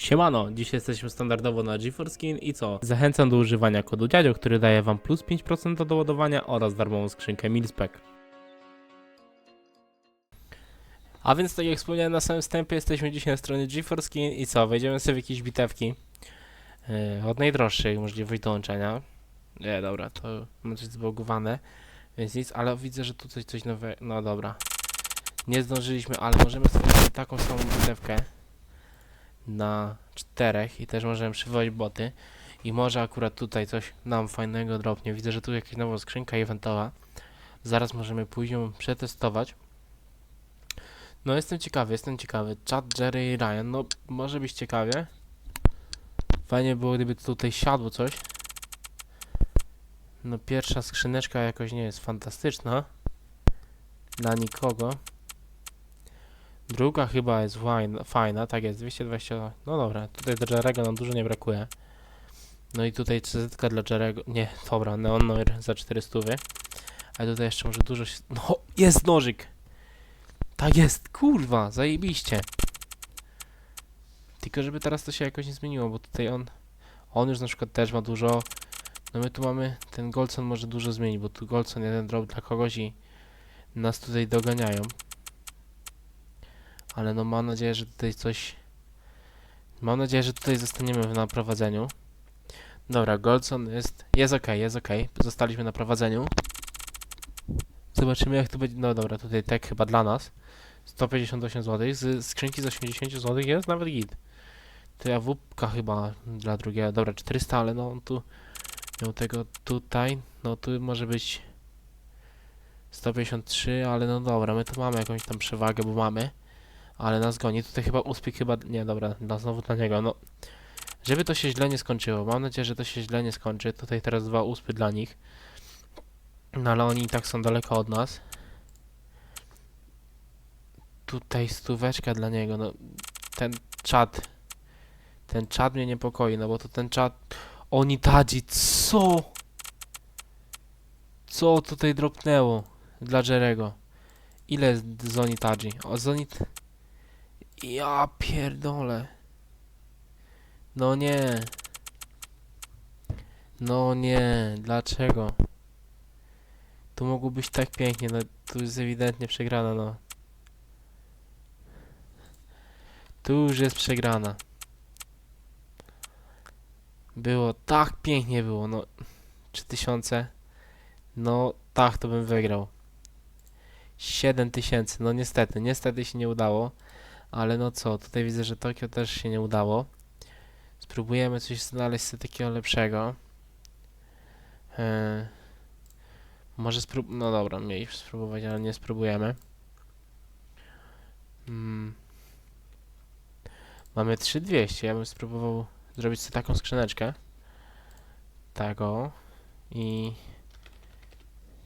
Siemano, dzisiaj jesteśmy standardowo na GeForce Skin i co? Zachęcam do używania kodu dziadzio, który daje wam plus 5% do doładowania oraz darmową skrzynkę Milspec. A więc tak jak wspomniałem na samym wstępie, jesteśmy dzisiaj na stronie GeForce Skin i co? Wejdziemy sobie w jakieś bitewki yy, od najdroższej możliwość dołączenia. Nie, dobra, to mam coś zbugowane, więc nic, ale widzę, że tu coś, coś nowego, no dobra. Nie zdążyliśmy, ale możemy stworzyć taką samą bitewkę na czterech i też możemy przywołać boty i może akurat tutaj coś nam fajnego dropnie. Widzę, że tu jakaś nowa skrzynka eventowa. Zaraz możemy później ją przetestować. No jestem ciekawy, jestem ciekawy. Chat, Jerry i Ryan, no może być ciekawie. Fajnie było, gdyby tutaj siadło coś. No pierwsza skrzyneczka jakoś nie jest fantastyczna. Dla nikogo. Druga chyba jest fajna, fajna, tak jest, 220, no dobra, tutaj dla Jerego nam dużo nie brakuje. No i tutaj CZ dla Jerego, nie, dobra, Neon Noir za 400, ale tutaj jeszcze może dużo się, no jest nożyk! Tak jest, kurwa, zajebiście. Tylko żeby teraz to się jakoś nie zmieniło, bo tutaj on, on już na przykład też ma dużo, no my tu mamy, ten Goldson może dużo zmienić, bo tu Goldson jeden drop dla kogoś i nas tutaj doganiają. Ale no mam nadzieję, że tutaj coś... Mam nadzieję, że tutaj zostaniemy na prowadzeniu. Dobra, Goldson jest... Jest ok, jest ok. Zostaliśmy na prowadzeniu. Zobaczymy jak to będzie... No dobra, tutaj tek chyba dla nas. 158 zł. Z skrzynki z 80 zł jest nawet git. To ja wupka chyba dla drugiego. Dobra, 400, ale no on tu... Miał tego tutaj. No tu może być... 153, ale no dobra, my tu mamy jakąś tam przewagę, bo mamy ale nas goni. Tutaj chyba uspik chyba... Nie, dobra, no znowu dla niego, no. Żeby to się źle nie skończyło. Mam nadzieję, że to się źle nie skończy. Tutaj teraz dwa uspy dla nich. No ale oni i tak są daleko od nas. Tutaj stóweczka dla niego, no. Ten czat. Ten czat mnie niepokoi, no bo to ten czat... Oni tadzi, co? Co tutaj dropnęło dla Jerego? Ile jest Zonitadzi? O, Zonit... Ja pierdolę. No nie. No nie, dlaczego? Tu mogło być tak pięknie, no tu jest ewidentnie przegrana, no. Tu już jest przegrana. Było, tak pięknie było, no. 3000. No, tak to bym wygrał. 7000, no niestety, niestety się nie udało. Ale no co, tutaj widzę, że Tokio też się nie udało. Spróbujemy coś znaleźć sobie takiego lepszego. Eee, może sprób... No dobra, mieliśmy spróbować, ale nie spróbujemy. Mm. Mamy 3200, ja bym spróbował zrobić sobie taką skrzyneczkę. Tago. I...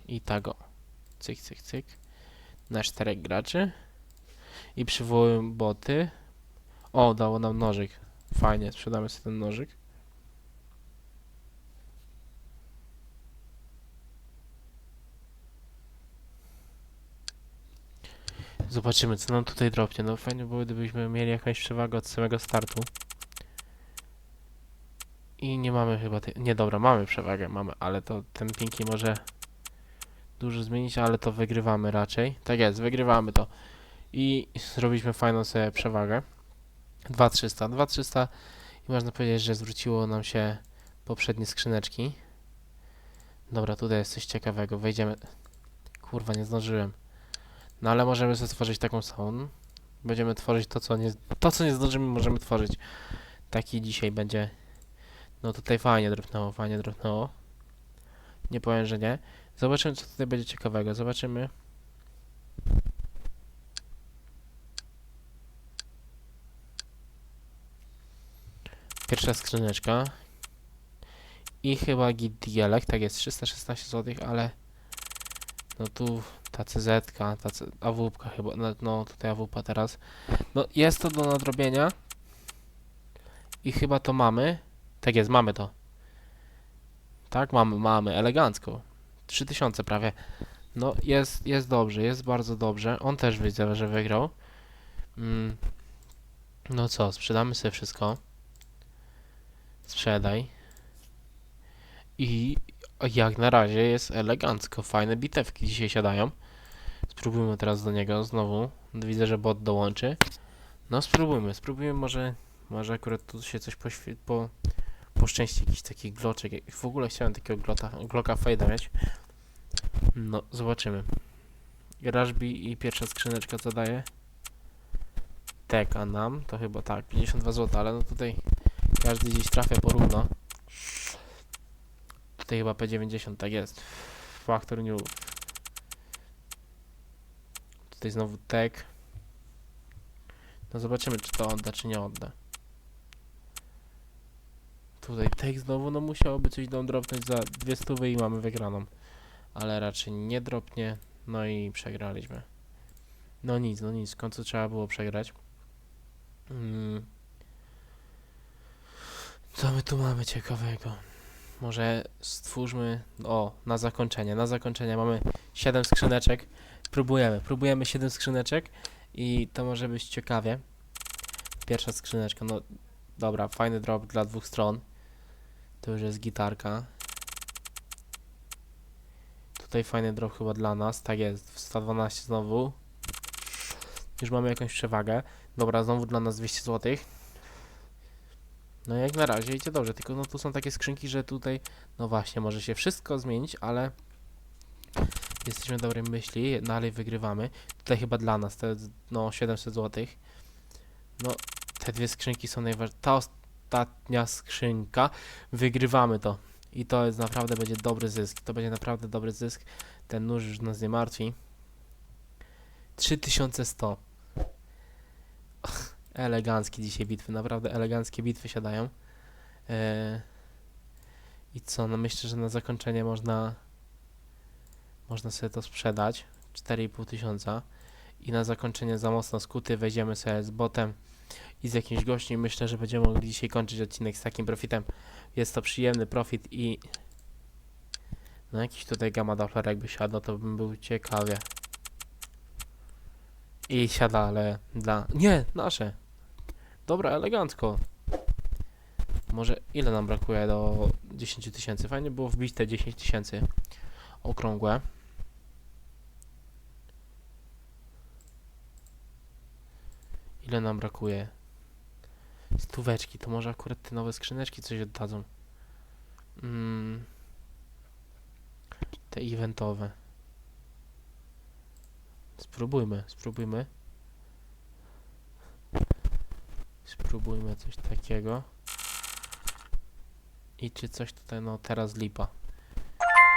I tago. Cyk, cyk, cyk. Na czterech graczy. I przywołuję boty. O, dało nam nożyk. Fajnie, sprzedamy sobie ten nożyk. Zobaczymy, co nam tutaj dropnie. No fajnie było, gdybyśmy mieli jakąś przewagę od samego startu. I nie mamy chyba tej... Nie, dobra, mamy przewagę, mamy, ale to ten pinki może dużo zmienić, ale to wygrywamy raczej. Tak jest, wygrywamy to i zrobiliśmy fajną sobie przewagę. 2300, 2300 i można powiedzieć, że zwróciło nam się poprzednie skrzyneczki. Dobra, tutaj jest coś ciekawego. Wejdziemy. Kurwa, nie zdążyłem. No ale możemy sobie stworzyć taką samą. Będziemy tworzyć to, co nie, to, co nie zdążymy, możemy tworzyć. Taki dzisiaj będzie. No tutaj fajnie drobnęło, fajnie drobnęło. Nie powiem, że nie. Zobaczymy, co tutaj będzie ciekawego. Zobaczymy. Pierwsza skrzyneczka. I chyba git dialek, tak jest, 316 zł, ale no tu ta CZ, ta AWP chyba, no, no tutaj AWP teraz. No jest to do nadrobienia. I chyba to mamy. Tak jest, mamy to. Tak, mamy, mamy, elegancko. 3000 prawie. No jest, jest dobrze, jest bardzo dobrze. On też widzę, że wygrał. Mm. No co, sprzedamy sobie wszystko. Sprzedaj. I jak na razie jest elegancko. Fajne bitewki dzisiaj siadają. Spróbujmy teraz do niego znowu. Widzę, że bot dołączy. No spróbujmy, spróbujmy może, może akurat tu się coś poświe- po, po szczęście jakiś taki gloczek. W ogóle chciałem takiego glota, glocka fade'a mieć. No, zobaczymy. Rashby i pierwsza skrzyneczka co daje? Tek, a nam to chyba tak, 52 zł, ale no tutaj każdy gdzieś trafia porówno. Tutaj chyba P90, tak jest. Factor New. Tutaj znowu tek. No zobaczymy, czy to odda, czy nie odda. Tutaj tek znowu, no musiałoby coś dom dropnąć za dwie stówy i mamy wygraną. Ale raczej nie dropnie, no i przegraliśmy. No nic, no nic, w końcu trzeba było przegrać. Mm. Co my tu mamy ciekawego? Może stwórzmy. O, na zakończenie. Na zakończenie mamy 7 skrzyneczek. Próbujemy, próbujemy 7 skrzyneczek i to może być ciekawie. Pierwsza skrzyneczka, no dobra, fajny drop dla dwóch stron. To już jest gitarka. Tutaj fajny drop chyba dla nas, tak jest, w 112 znowu. Już mamy jakąś przewagę. Dobra, znowu dla nas 200 zł. No jak na razie idzie dobrze, tylko no tu są takie skrzynki, że tutaj, no właśnie, może się wszystko zmienić, ale jesteśmy dobrej myśli, dalej wygrywamy. Tutaj chyba dla nas, te no 700 zł. No, te dwie skrzynki są najważniejsze. Ta ostatnia skrzynka, wygrywamy to. I to jest naprawdę będzie dobry zysk. To będzie naprawdę dobry zysk. Ten nóż już nas nie martwi. 3100. Eleganckie dzisiaj bitwy, naprawdę eleganckie bitwy siadają. Eee, I co, no myślę, że na zakończenie można można sobie to sprzedać. 4,5 tysiąca. I na zakończenie za mocno skuty wejdziemy sobie z botem i z jakimś gościem. Myślę, że będziemy mogli dzisiaj kończyć odcinek z takim profitem. Jest to przyjemny profit i no jakiś tutaj gamma doppler jakby siadł, to bym był ciekawie. I siada, ale dla... Nie, nasze. Dobra, elegancko. Może ile nam brakuje do 10 tysięcy? Fajnie było wbić te 10 tysięcy okrągłe. Ile nam brakuje? Stóweczki, to może akurat te nowe skrzyneczki coś oddadzą. Mm. Te eventowe. Spróbujmy, spróbujmy. Spróbujmy coś takiego. I czy coś tutaj, no teraz lipa.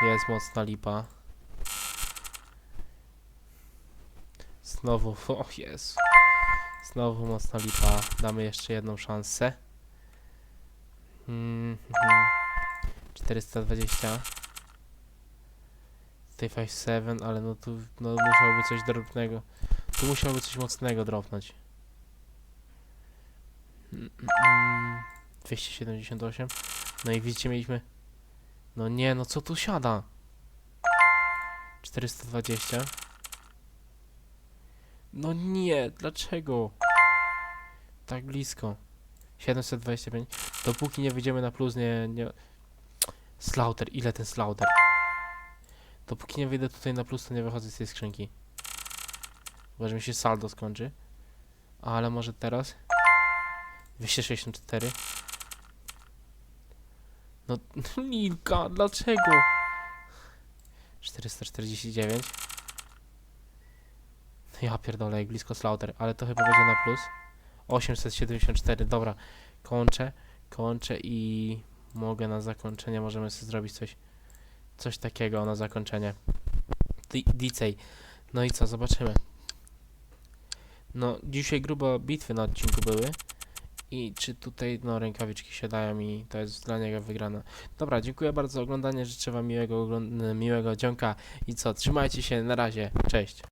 Jest mocna lipa. Znowu, o jest. Znowu mocna lipa. Damy jeszcze jedną szansę. Mm, mhm. 420. Tutaj 57, ale no tu no musiałoby coś drobnego. Tu musiałoby coś mocnego dropnąć. Mm, mm, mm. 278. No i widzicie, mieliśmy. No nie, no co tu siada? 420. No nie, dlaczego? Tak blisko. 725. Dopóki nie wyjdziemy na plus, nie, nie... Slaughter, ile ten slaughter? Dopóki nie wyjdę tutaj na plus, to nie wychodzę z tej skrzynki. Chyba, że mi się saldo skończy. Ale może teraz? 264. No, Lilka, dlaczego? 449. Ja pierdolę, jak blisko Slaughter, ale to chyba będzie na plus. 874, dobra. Kończę, kończę i mogę na zakończenie, możemy sobie zrobić coś, coś takiego na zakończenie. Di- Dicej. No i co, zobaczymy. No, dzisiaj grubo bitwy na odcinku były. I czy tutaj, no, rękawiczki się dają i to jest dla niego wygrana. Dobra, dziękuję bardzo za oglądanie, życzę wam miłego, miłego dzionka i co, trzymajcie się, na razie, cześć.